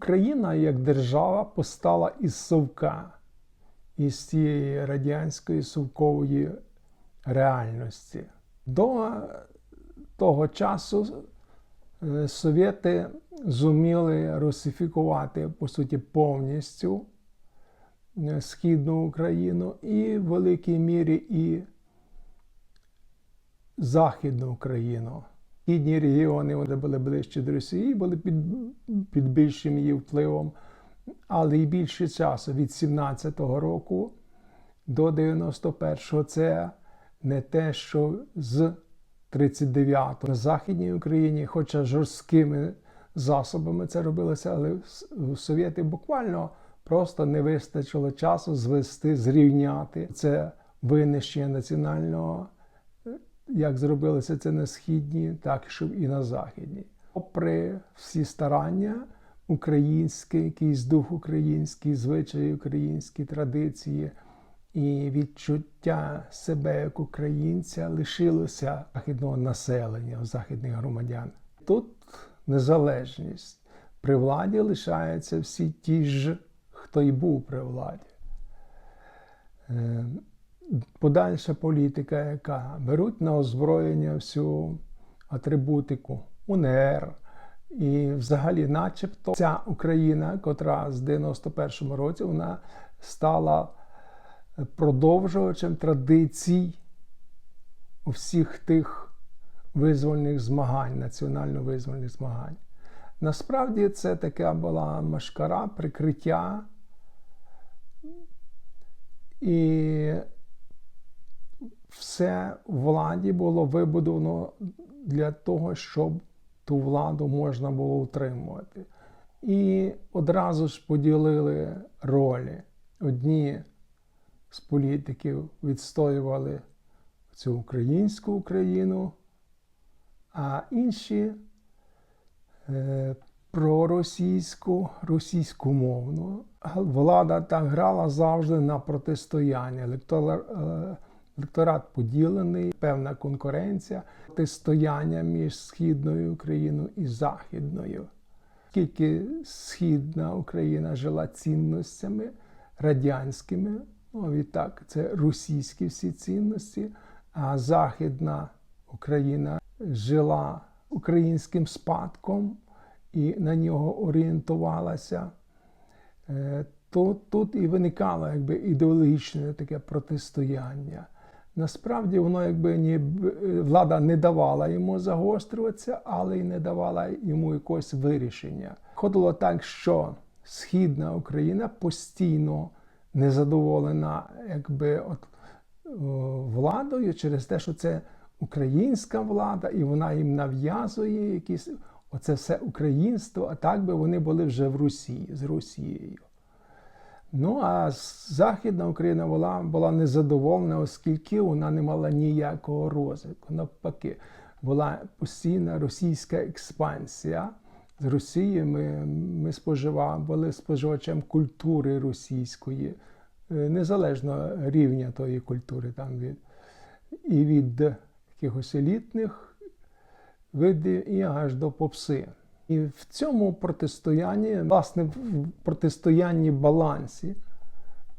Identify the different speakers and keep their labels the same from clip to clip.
Speaker 1: Україна як держава постала із совка, із цієї радянської совкової реальності. До того часу е, совєти зуміли русифікувати, по суті, повністю е, Східну Україну і в великій мірі і Західну Україну. Східні регіони вони були ближче до Росії, були під, під більшим її впливом, але і більше часу від 17-го року до 91-го це не те, що з 39-го на Західній Україні, хоча жорсткими засобами це робилося, але совєти буквально просто не вистачило часу звести, зрівняти. Це винищення національного як зробилося це на східній, так і на західній. Попри всі старання, український, якийсь дух український, звичаї українські традиції і відчуття себе як українця лишилося західного населення, західних громадян. Тут незалежність при владі лишаються всі ті ж, хто й був при владі. Подальша політика, яка беруть на озброєння всю атрибутику УНР. І взагалі, начебто, ця Україна, котра з 91-му році вона стала продовжувачем традицій у всіх тих визвольних змагань, національно-визвольних змагань. Насправді це така була машкара, прикриття. І все владі було вибудовано для того, щоб ту владу можна було утримувати. І одразу ж поділили ролі. Одні з політиків відстоювали цю українську Україну, а інші е, проросійську, російськомовну. Влада так грала завжди на протистояння. Е, поділений, певна конкуренція, протистояння між Східною Україною і Західною. Скільки Східна Україна жила цінностями радянськими, ну відтак це російські всі цінності, а Західна Україна жила українським спадком і на нього орієнтувалася. Е, тут, тут і виникало якби ідеологічне таке протистояння. Насправді воно якби ні, влада не давала йому загострюватися, але й не давала йому якогось вирішення. Ходило так, що Східна Україна постійно незадоволена якби от владою через те, що це українська влада, і вона їм нав'язує якісь оце все українство, а так би вони були вже в Росії з Росією. Ну, а Західна Україна була була незадоволена, оскільки вона не мала ніякого розвитку. Навпаки, була постійна російська експансія. З Росії ми ми споживали, були споживачем культури російської, е, незалежно рівня тої культури, там від і від якихось елітних видів, і аж до попси. І в цьому протистоянні, власне, в протистоянні балансі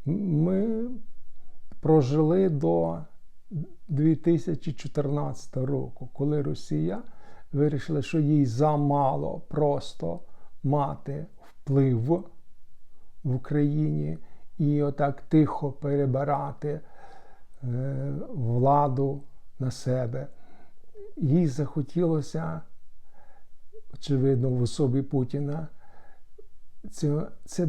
Speaker 1: ми прожили до 2014 року, коли Росія вирішила, що їй замало просто мати вплив в Україні і отак тихо перебирати е, владу на себе. Їй захотілося очевидно, в особі Путіна. Це це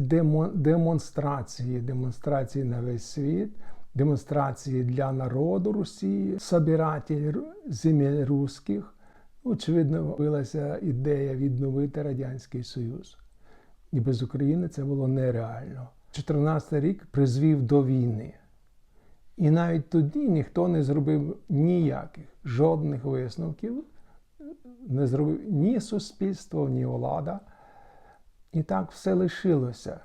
Speaker 1: демонстрації, демонстрації на весь світ, демонстрації для народу Росії, собиратель земель русських. Очевидно, вилася ідея відновити Радянський Союз. І без України це було нереально. 14 рік призвів до війни. І навіть тоді ніхто не зробив ніяких жодних висновків не зробив ні суспільство, ні влада. І так все лишилося.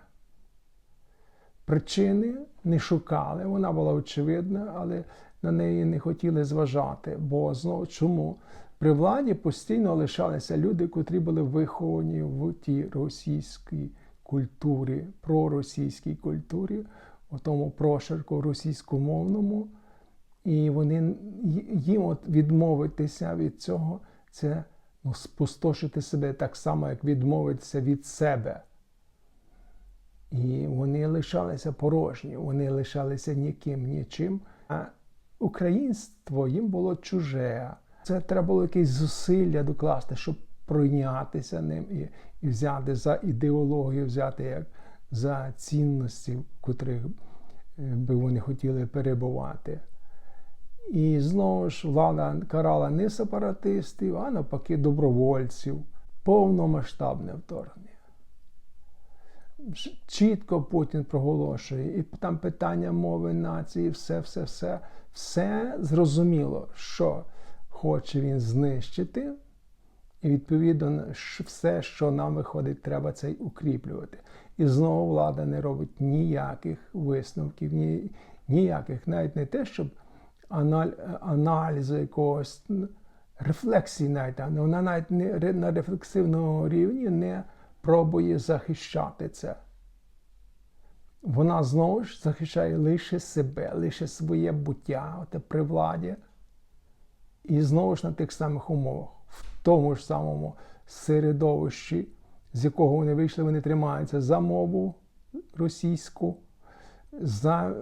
Speaker 1: Причини не шукали, вона була очевидна, але на неї не хотіли зважати. Бо знову чому? При владі постійно лишалися люди, котрі були виховані в тій російській культурі, проросійській культурі, у тому прошарку російськомовному. І вони їм от відмовитися від цього, це ну, спустошити себе так само, як відмовитися від себе. І вони лишалися порожні, вони лишалися ніким, нічим. А українство їм було чуже. Це треба було якесь зусилля докласти, щоб пройнятися ним і і взяти за ідеологію, взяти як за цінності, в котрих е, би вони хотіли перебувати. І знову ж влада карала не сепаратистів, а навпаки, добровольців, повномасштабне вторгнення. Чітко Путін проголошує, і там питання мови нації, все, все, все, все зрозуміло, що хоче він знищити. І відповідно, все, що нам виходить, треба це укріплювати. І знову влада не робить ніяких висновків, ні, ніяких, навіть не те, щоб аналізу якогось рефлексії, навіть вона навіть не на рефлексивному рівні не пробує захищати це. Вона знову ж захищає лише себе, лише своє буття при владі. І знову ж на тих самих умовах, в тому ж самому середовищі, з якого вони вийшли, вони тримаються за мову російську, за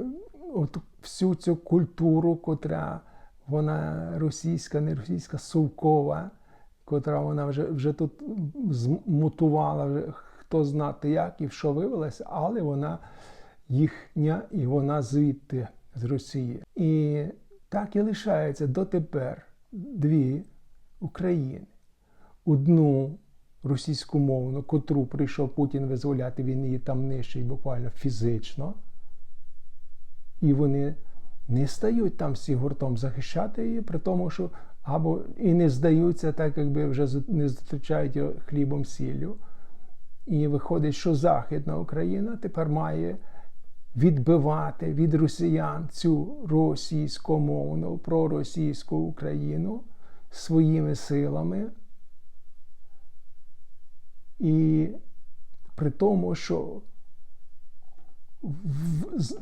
Speaker 1: от всю цю культуру, котра вона російська, не російська, совкова, котра вона вже вже тут змутувала, вже хто знати як і в що вивелася, але вона їхня і вона звідти з Росії. І так і лишається дотепер дві України. Одну російськомовну, котру прийшов Путін визволяти, він її там нищить буквально фізично. І вони не стають там всі гуртом захищати її, при тому, що або і не здаються, так якби вже не зустрічають його хлібом сіллю. І виходить, що Західна Україна тепер має відбивати від росіян цю російськомовну проросійську Україну своїми силами. І при тому, що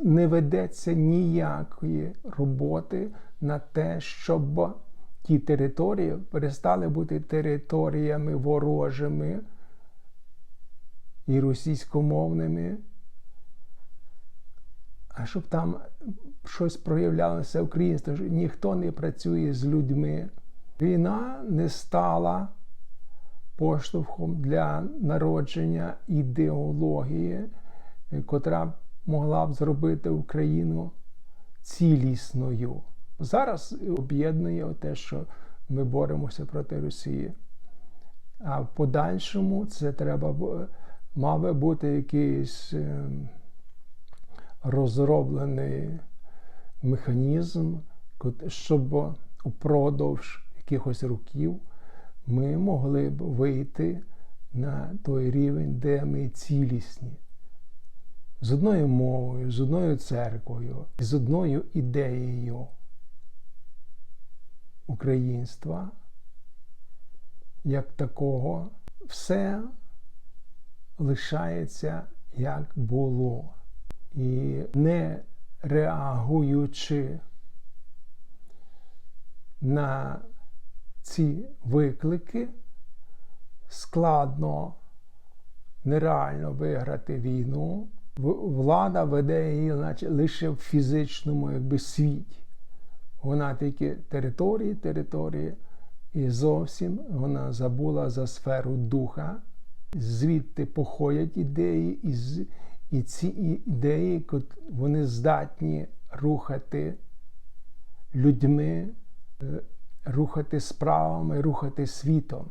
Speaker 1: не ведеться ніякої роботи на те, щоб ті території перестали бути територіями ворожими і російськомовними, а щоб там щось проявлялося українське, ніхто не працює з людьми. Війна не стала поштовхом для народження ідеології, котра могла б зробити Україну цілісною. Зараз об'єднує те, що ми боремося проти Росії. А в подальшому це треба мав би бути якийсь ем, розроблений механізм, щоб упродовж якихось років ми могли б вийти на той рівень, де ми цілісні з одною мовою, з одною церквою, з одною ідеєю українства, як такого, все лишається як було. І не реагуючи на ці виклики, складно, нереально виграти війну влада веде її наче, лише в фізичному якби, світі. Вона тільки території, території, і зовсім вона забула за сферу духа, звідти походять ідеї, і і ці ідеї вони здатні рухати людьми, е, рухати справами, рухати світом.